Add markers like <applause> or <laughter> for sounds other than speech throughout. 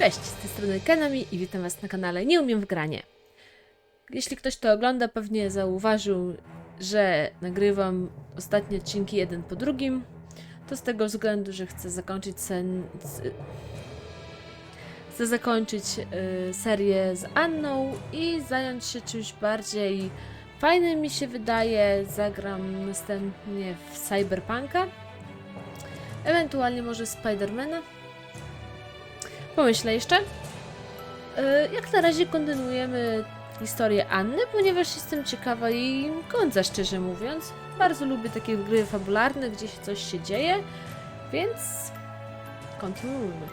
Cześć, z tej strony Kenami i witam Was na kanale Nie Umiem w Granie. Jeśli ktoś to ogląda, pewnie zauważył, że nagrywam ostatnie odcinki jeden po drugim. To z tego względu, że chcę zakończyć sen... Chcę zakończyć y, serię z Anną i zająć się czymś bardziej fajnym mi się wydaje. Zagram następnie w Cyberpunka. Ewentualnie może Spidermana. Pomyślę jeszcze. E, Jak na razie kontynuujemy historię Anny, ponieważ jestem ciekawa jej końca, szczerze mówiąc. Bardzo lubię takie gry fabularne, gdzie się coś się dzieje, więc kontynuujmy.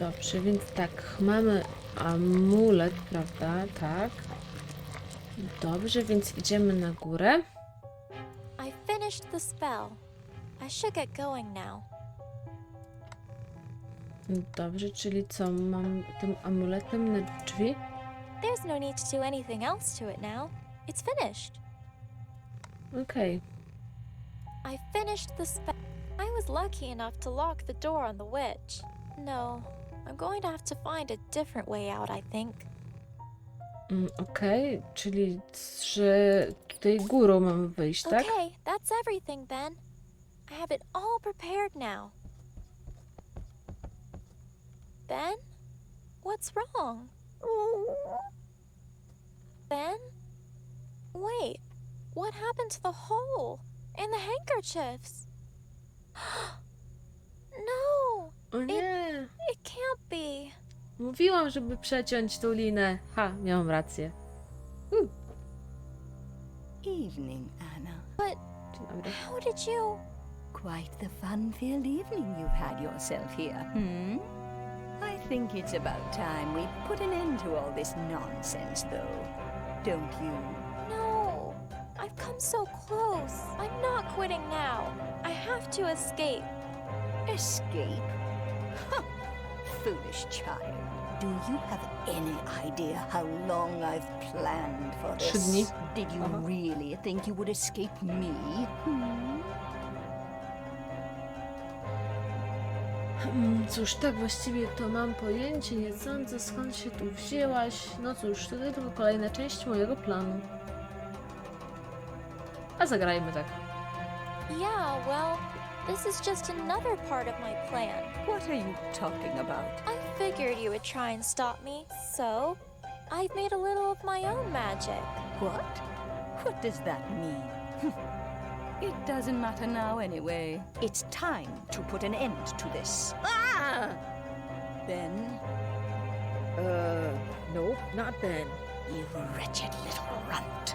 Dobrze, więc tak, mamy amulet, prawda? Tak. Dobrze, więc idziemy na górę. I finished the spell. I should get going now. Dobrze, czyli co, mam tym amuletem na drzwi? There's no need to do anything else to it now. It's finished. Okej. I finished the spell. I was lucky enough to lock the door on the witch. No, I'm going to have to find a different way out, I think. Mm, Okej, czyli że tutaj górą mamy wyjść, tak? Okay, that's everything then. I have it all prepared now. Ben? What's wrong? Ben? Wait, what happened to the hole? And the handkerchiefs? <gasps> no, O nie! it can't be. Mówiłam, żeby przeciąć tą linę. Ha, miałam rację. Uh, Evening, Anna. dzień dobry. How did you? Quite the fun-filled evening you've had yourself here, hmm? I think it's about time we put an end to all this nonsense, though. Don't you? No, I've come so close. I'm not quitting now. I have to escape. Escape? Huh. Foolish child. Do you have any idea how long I've planned for Trzy this? dni. Did you Aha. really think you would escape me? Hmm? Cóż, tak właściwie to mam pojęcie, nie sądzę skąd się tu wzięłaś. No cóż, to tylko kolejna część mojego planu. A zagrajmy tak. Yeah, well, this is just another part of my plan. What are you talking about? I figured you would try and stop me, so I've made a little of my own magic. What? What does that mean? <laughs> it doesn't matter now anyway. It's time to put an end to this. Ah! Then, Uh, nope, not Ben. you wretched little runt.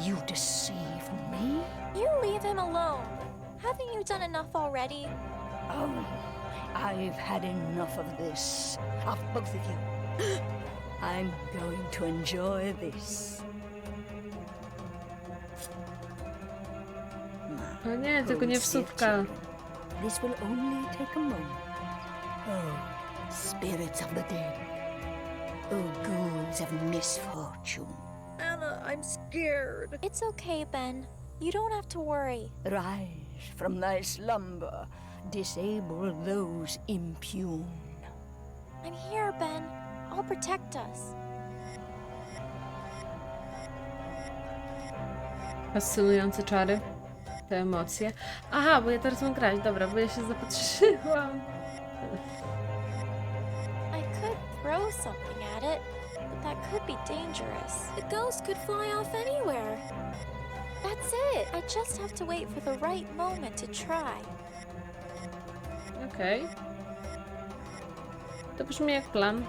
You deceive me? You leave him alone. Haven't you done enough already? Oh, I've had enough of this. Of both of you. <gasps> I'm going to enjoy this. O nie, tylko nie Poor dear wsówka. This will only take a moment. Oh, spirits of the dead. Oh, ghouls of misfortune. Anna, I'm scared. It's okay, Ben. You don't have to worry. Rise from thy slumber. Disable those impune. I'm here, Ben. I'll protect us. Fascynujące czary. Te emocje. Aha, bo ja teraz mam grać. Dobra, bo ja się zapatrzyłam. I could throw something at it, but that could be dangerous. The ghost could fly off anywhere. That's it. I just have to wait for the right moment to try. Okej. To brzmi jak plan.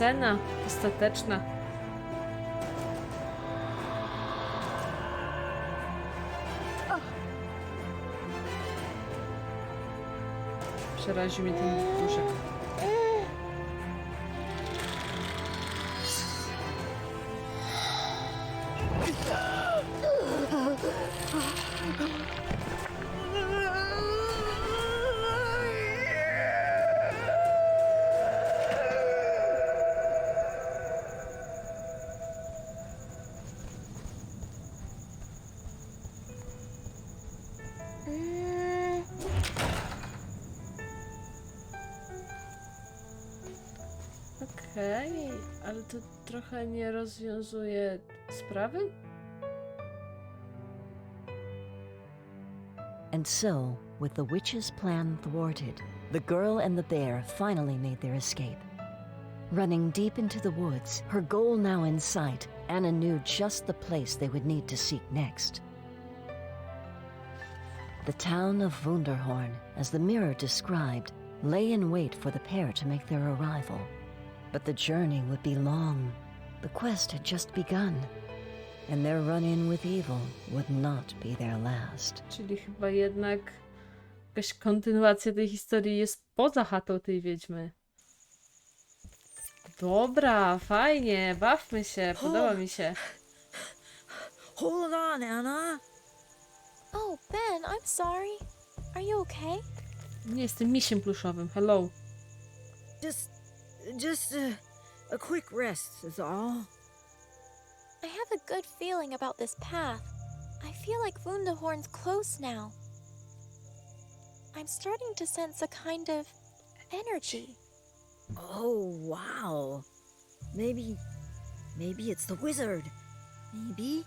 Scena ostateczna. Przeraził mnie ten duszek. To trochę nie rozwiązuje sprawy? And so, with the witch's plan thwarted, the girl and the bear finally made their escape. Running deep into the woods, her goal now in sight, Anna knew just the place they would need to seek next. The town of Wunderhorn, as the mirror described, lay in wait for the pair to make their arrival. But the journey would be long. The quest had just begun, and their run in with evil would not be their last. Czyli chyba jednak jakaś kontynuacja tej historii jest poza chatą tej wiedźmy. Dobra, fajnie, bawmy się, podoba mi się. Hold on, Anna. Oh, Ben, I'm sorry. Are you okay? Nie jestem misiem pluszowym, hello. Just, just uh, a quick rest is all. I have a good feeling about this path. I feel like Wunderhorn's close now. I'm starting to sense a kind of energy. Oh, wow. Maybe, maybe it's the wizard. Maybe.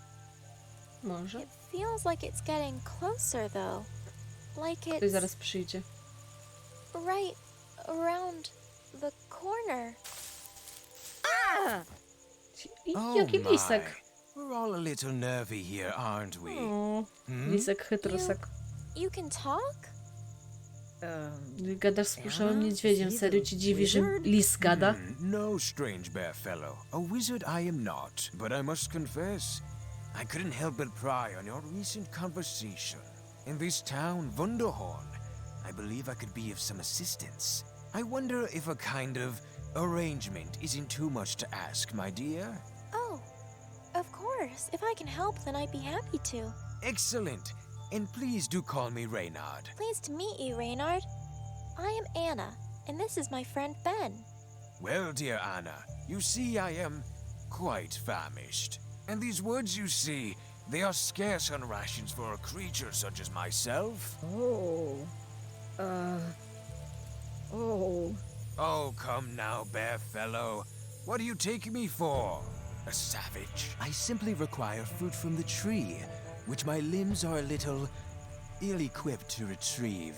Może. It feels like it's getting closer, though. Like Ktoś it's zaraz przyjdzie. right around the corner. Ah! Oh jaki my. lisek. We're all a little nervy here, aren't we? O, Hmm? lisek chytrusek. You can talk? Um, Gadasz z pluszowym Ja? niedźwiedziem, See serio the ci dziwi, że wizard? lis gada? Hmm, no, strange bear fellow. A wizard I am not, but I must confess, I couldn't help but pry on your recent conversation. In this town, Wunderhorn, I believe I could be of some assistance. I wonder if a kind of arrangement isn't too much to ask, my dear. Oh, of course. If I can help, then I'd be happy to. Excellent. And please do call me Reynard. Pleased to meet you, Reynard. I am Anna, and this is my friend Ben. Well, dear Anna, you see I am quite famished. And these woods you see, they are scarce on rations for a creature such as myself. oh. Uh. Oh. Oh, come now, bear fellow. What do you take me for? A savage? I simply require fruit from the tree, which my limbs are a little ill-equipped to retrieve.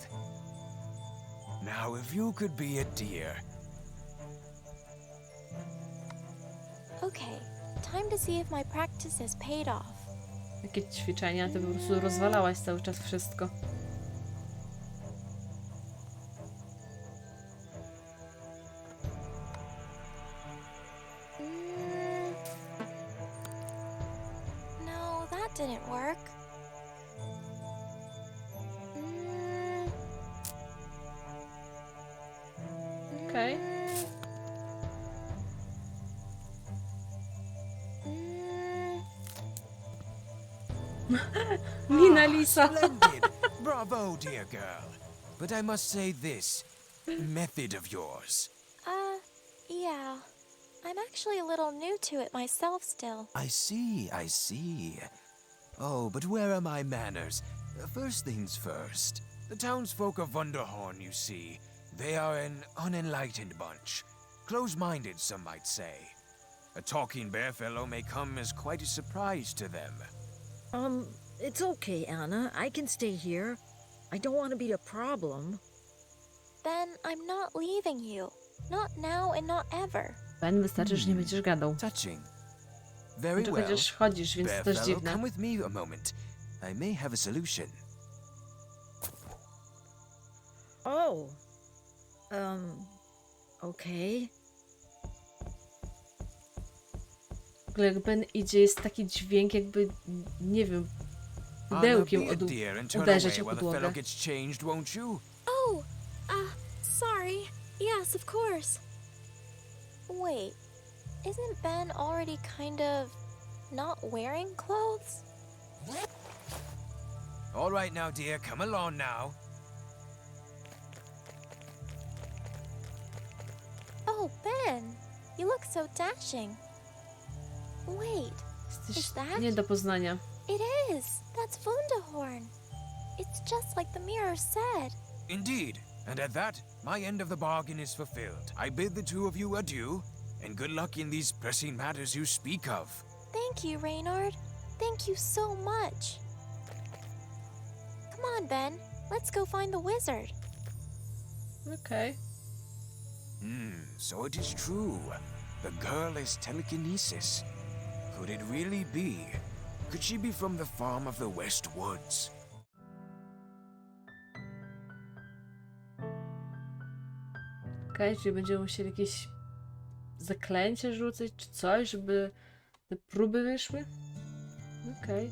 Now, if you could be a deer... Okay, time to see if my practice has paid off. Jakie ćwiczenia, ty po prostu rozwalałaś cały czas wszystko. <laughs> Mina Ah, lisa. Splendid! <laughs> Bravo, dear girl. But I must say this method of yours. Uh, yeah. I'm actually a little new to it myself still. I see, I see. Oh, but where are my manners? First things first. The townsfolk of Wunderhorn, you see, they are an unenlightened bunch. Close minded, some might say. A talking bear fellow may come as quite a surprise to them. Um, it's okay, Anna. I can stay here. I don't want to be a problem. Ben, I'm not leaving you. Not now and not ever. Ben, wystarczy, że nie będziesz gadał. Touching. Very Tu well. chociaż chodzisz, więc Bear też fellow, dziwne. come with me a moment. I may have a solution. Oh. Um, okay. Ogóle jak Ben idzie, jest taki dźwięk jakby, nie wiem, now pudełkiem be a od, dear and turn away o while the fellow podłogę. gets changed, won't you? Oh, uh, sorry. Yes, of course. Wait, isn't Ben already kind of not wearing clothes? All right now, dear, come along now. Oh, Ben, you look so dashing. Wait, Jesteś Is that- nie do poznania. it is. That's Wunderhorn. It's just like the mirror said. Indeed, and at that, my end of the bargain is fulfilled. I bid the two of you adieu. and good luck in these pressing matters you speak of. Thank you, Reynard. Thank you so much. Come on, Ben. Let's go find the wizard. Okej. Hmm, so it is true. The girl is telekinesis. Could it really be? Could she be from the farm of the West Woods? Okej, czyli będziemy musieli jakieś zaklęcie rzucać, czy coś, żeby te próby wyszły? Okej.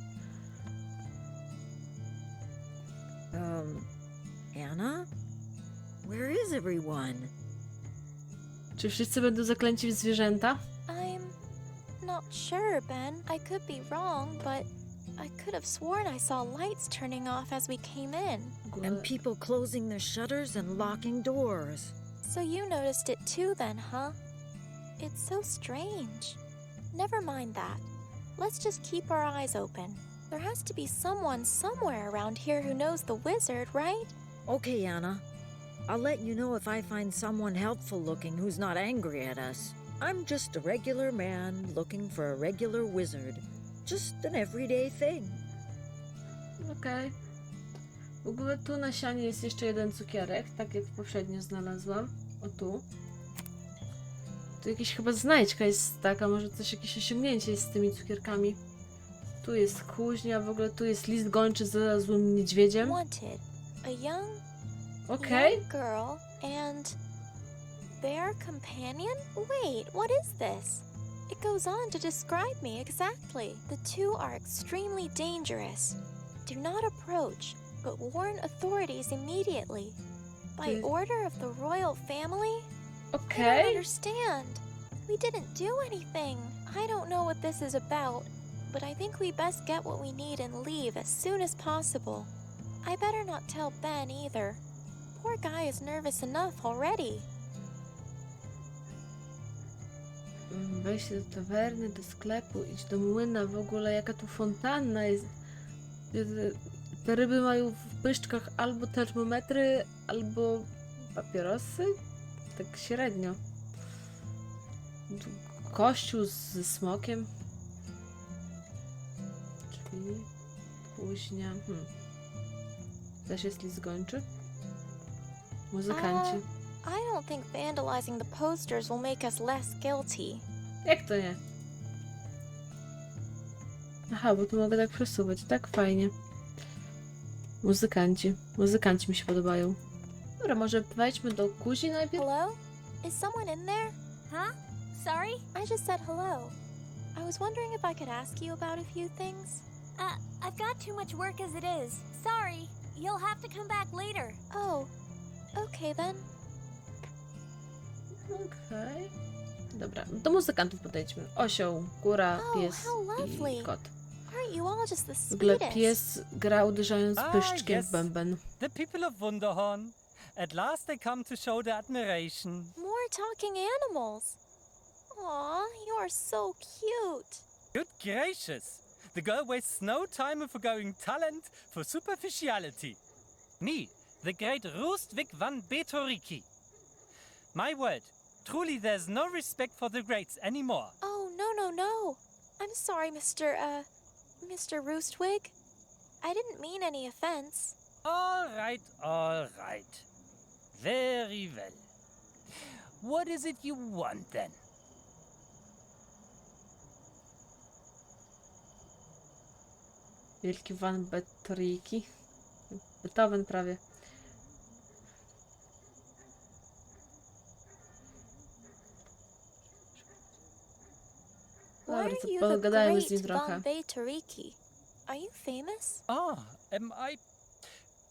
Um, Anna? Where is everyone? Czy wszyscy będą zaklęci w zwierzęta? I'm not sure, Ben. I could be wrong, but I could have sworn I saw lights turning off as we came in. And people closing their shutters and locking doors. So you noticed it too, then, huh? It's so strange. Never mind that. Let's just keep our eyes open. There has to be someone somewhere around here who knows the wizard, right? Okay, Anna. I'll let you know if I find someone helpful looking who's not angry at us. I'm just a regular man looking for a regular wizard. Just an everyday thing. Okej. W ogóle tu na sianie jest jeszcze jeden cukierek, tak jak poprzednio znalazłam. O tu. Tu jakieś chyba znajdźka jest taka, może coś jakieś osiągnięcie jest z tymi cukierkami. Tu jest kuźnia, w ogóle tu jest list gończy za złym niedźwiedziem. Wanted. A young, Okej. young girl and their companion? Wait, what is this? It goes on to describe me exactly. The two are extremely dangerous. Do not approach, but warn authorities immediately. By Ty- order of the royal family? Okay. I don't understand. We didn't do anything. I don't know what this is about, but I think we best get what we need and leave as soon as possible. I better not tell Ben either. Poor guy is nervous enough already. Wejście do tawerny, do sklepu, idź do młyna, w ogóle jaka tu fontanna jest. Te- ryby mają w pyszczkach albo termometry, albo papierosy. Tak średnio. Kościół ze smokiem. Drzwi, kuźnia. Hmm. Też jest. Muzykanci. I don't think vandalizing the posters will make us less guilty. Jak to nie? Aha, bo tu mogę tak przesuwać. Tak fajnie. Muzykanci. Muzykanci mi się podobają. Dobra, może wejdźmy do kuzi najpierw? Hello? Is someone in there? Huh? Sorry? I just said hello. I was wondering if I could ask you about a few things. Uh, I've got too much work as it is. Sorry. You'll have to come back later. Oh, okay then. Okej. Dobra, do muzykantów podejdźmy. Osioł, góra, Oh, pies how i kot. Aren't you all just the W ogóle pies gra uderzając Ah, pyszczkiem yes. w bęben. The people of Wunderhorn. At last they come to show their admiration. More talking animals. Aw, you are so cute. Good gracious! The girl wastes no time in forgoing talent for superficiality. Me, the great Roostvik van Betoriki. My word, truly there's no respect for the greats anymore. Oh, no, no, no. I'm sorry, Mr. Uh, Mr. Roostwig. I didn't mean any offense. All right, all right. Very well. What is it you want then? Wielki Van Betoriki. Beethoven prawie. Dobra, are to you the z nim great trochę. Bombay Tariki? Are you famous? Ah, am I.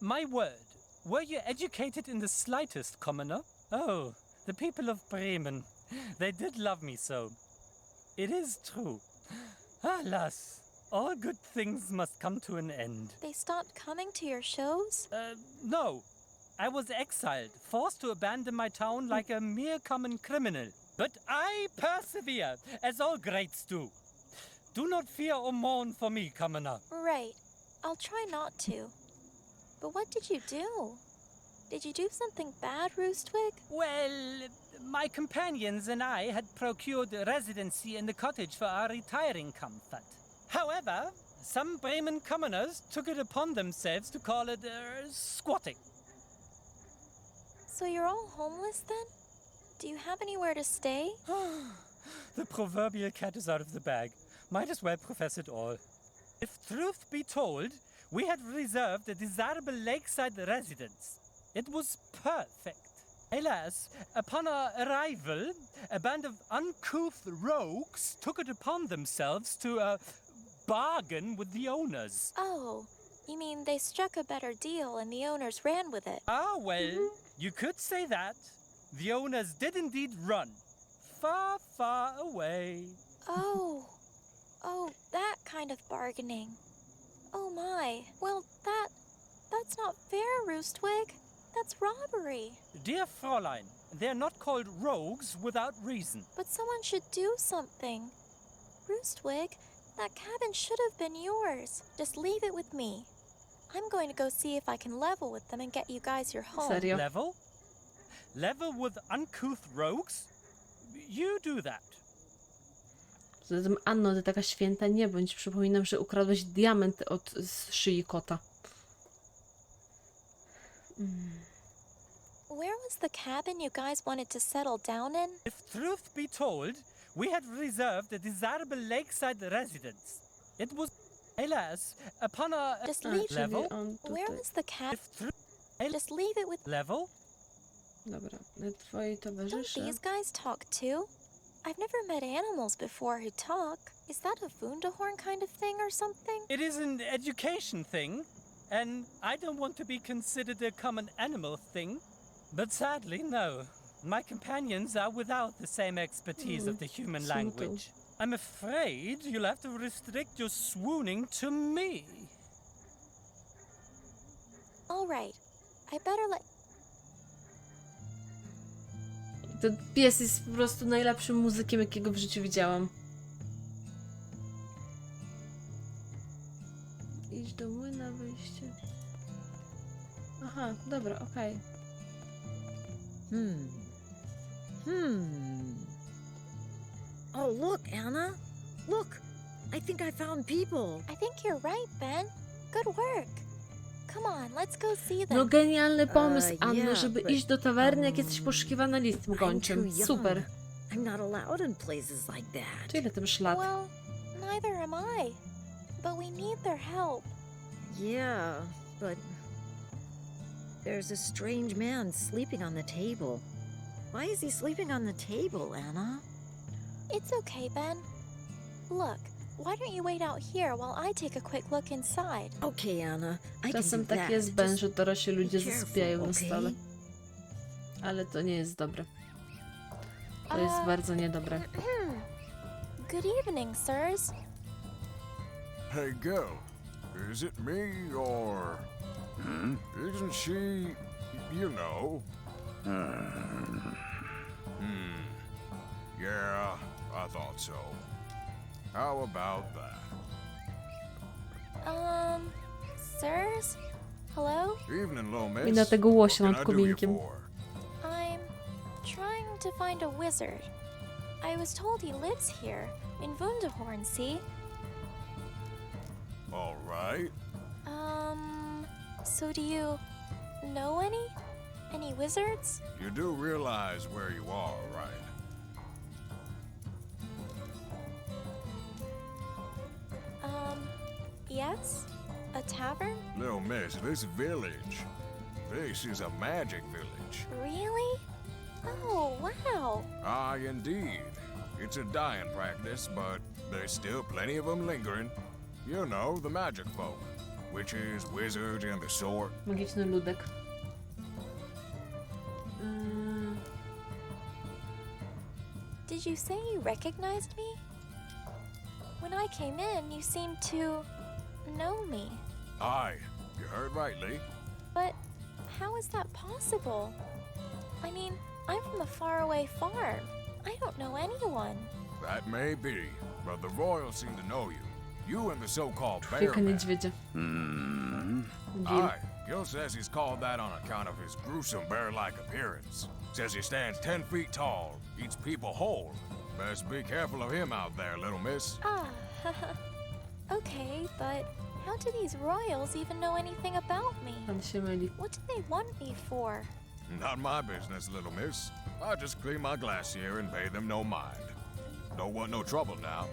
My word. Were you educated in the slightest, commoner? Oh, the people of Bremen. They did love me so. It is true. Alas, all good things must come to an end. They stopped coming to your shows? Uh, no. I was exiled, forced to abandon my town like a mere common criminal. But I persevere, as all greats do. Do not fear or mourn for me, commoner. Right. I'll try not to. But what did you do? Did you do something bad, Roostwig? Well, my companions and I had procured residency in the cottage for our retiring comfort. However, some Bremen commoners took it upon themselves to call it uh, squatting. So you're all homeless then? Do you have anywhere to stay? <sighs> the proverbial cat is out of the bag. Might as well profess it all. If truth be told, we had reserved a desirable lakeside residence. It was perfect. Alas, upon our arrival, a band of uncouth rogues took it upon themselves to uh, bargain with the owners. Oh, you mean they struck a better deal and the owners ran with it? Ah, well, you could say that. The owners did indeed run. Far, far away. Oh, oh, that kind of bargaining. Oh my. Well, that that's not fair, Roostwig. That's robbery. Dear Fräulein, they're not called rogues without reason. But someone should do something. Roostwig, that cabin should have been yours. Just leave it with me. I'm going to go see if I can level with them and get you guys your home. Serio? Level? Level with uncouth rogues? You do that. Zatem Anno, ty taka święta nie bądź. Przypominam, że ukradłeś diament od z szyi kota. Where was the cabin you guys wanted to settle down in? If truth be told, we had reserved a desirable lakeside residence. It was, alas, upon our Just A, leave level? on Where was the cabin? Just leave it with. level? Dobra, twoi Don't towarzysze. these guys talk too? I've never met animals before who talk. Is that a Wunderhorn kind of thing or something? It is an education thing, and I don't want to be considered a common animal thing. But sadly, no. My companions are without the same expertise of hmm, the human smutno. language. I'm afraid you'll have to restrict your swooning to me. All right. I better let. Ten pies jest po prostu najlepszym muzykiem, jakiego w życiu widziałam. Idź do młyna, wyjście. Aha, dobra, okej. Hmm. Hmm. Oh, look, Anna. Look. I think I found people. I think you're right, Ben. Good work. No genialny pomysł, Uh, yeah, żeby but, iść do tawerny, jak um, jesteś poszukiwana listem gończym. Super. I'm not allowed in places like that. Czy ile ty masz lat? Well, neither am I. But we need their help. Yeah, but there's a strange man sleeping on the table. Why is he sleeping on the table, Anna? It's okay, Ben. Look, why don't you wait out here while I take a quick look inside? Okay, Anna. I can Czasem do tak that. jest, Ben, że dorośli ludzie be careful, zasypiają na okay? stole. Ale to nie jest dobre. To jest Uh, bardzo niedobre. <clears throat> Good evening, sirs. Hey, girl. Is it me or. Hmm? Isn't she. you know? Hmm. Yeah, I thought so. How about that? Um, sirs? Hello? Evening, little miss. I na tego łosia What nad do you kominkiem. I'm trying to find a wizard. I was told he lives here, in Wunderhorn, see? All right. Um, so do you know any? Any wizards? You do realize where you are, right? Yes? A tavern? Little miss, this village. This is a magic village. Really? Oh, wow. Ah, indeed. It's a dying practice, but there's still plenty of them lingering. You know, the magic folk. Witches, wizards, and the sort. Magiczny ludek. Mm, Did you say you recognized me? When I came in, you seemed to know me. Aye, you heard rightly. But how is that possible? I mean, I'm from a faraway farm. I don't know anyone. That may be, but the royals seem to know you. You and the so-called bear Chwilkę man. niedźwiedzia. Hmm. Deal. Aye, Gil says he's called that on account of his gruesome bear-like appearance. Says he stands ten feet tall, eats people whole. Best be careful of him out there, little miss. Ah, <laughs> okay, but how do these royals even know anything about me? Pan się myli. What do they want me for? Not my business, little miss. I just clean my glass here and pay them no mind. Don't want no trouble now.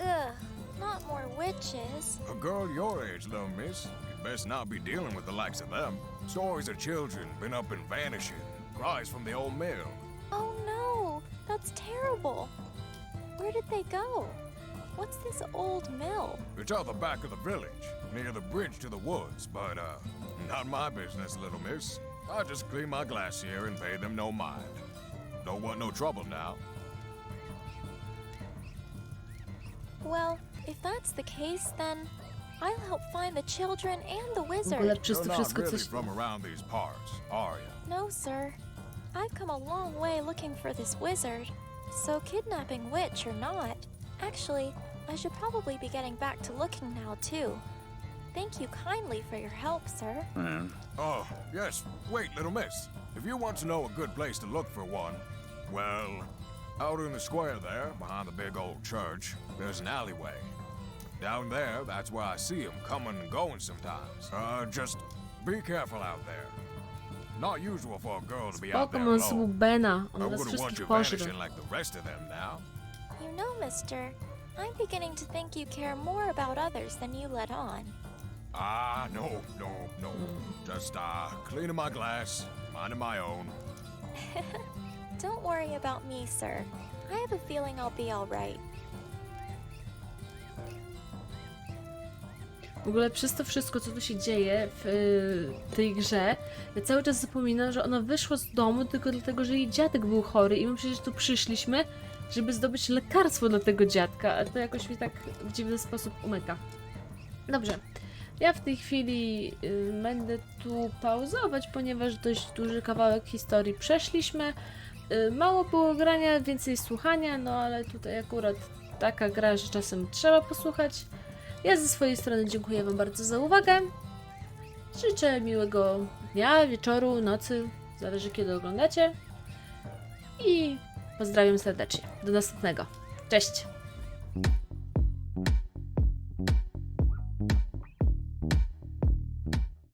Ugh, not more witches. A girl your age, little miss, you'd best not be dealing with the likes of them. Stories of children been up and vanishing. Cries from the old mill. Oh no, that's terrible. Where did they go? What's this old mill? It's out the back of the village, near the bridge to the woods, but, uh, not my business, little miss. I just clean my glass here and pay them no mind. Don't want no trouble now. Well, if that's the case, then I'll help find the children and the W ogóle wizard. przez You're to not really from around these parts, are you? No, sir. I've come a long way looking for this wizard. So, kidnapping witch or not, actually, I should probably be getting back to looking now, too. Thank you kindly for your help, sir. Oh, yes. Wait, little miss. If you want to know a good place to look for one, well, out in the square there, behind the big old church, there's an alleyway. Down there, that's where I see see 'em coming and going sometimes. Uh, just be careful out there. Not usual for a girl to be out there mam sobie alone. Bena. I On was wouldn't want wszystkich you pożre. vanishing like the rest of them now. You know, mister, I'm beginning to think you care more about others than you let on. Ah, no, no, no. Just, uh, cleaning my glass, minding my own. <laughs> Don't worry about me, sir. I have a feeling I'll be alright. W ogóle przez to wszystko, co tu się dzieje w y, tej grze, ja cały czas zapominam, że ona wyszła z domu tylko dlatego, że jej dziadek był chory i my przecież tu przyszliśmy, żeby zdobyć lekarstwo dla tego dziadka, a to jakoś mi tak w dziwny sposób umyka. Dobrze. Ja w tej chwili y, będę tu pauzować, ponieważ dość duży kawałek historii przeszliśmy. Y, mało było grania, więcej słuchania, no ale tutaj akurat taka gra, że czasem trzeba posłuchać. Ja ze swojej strony dziękuję Wam bardzo za uwagę. Życzę miłego dnia, wieczoru, nocy, zależy kiedy oglądacie. I pozdrawiam serdecznie. Do następnego. Cześć!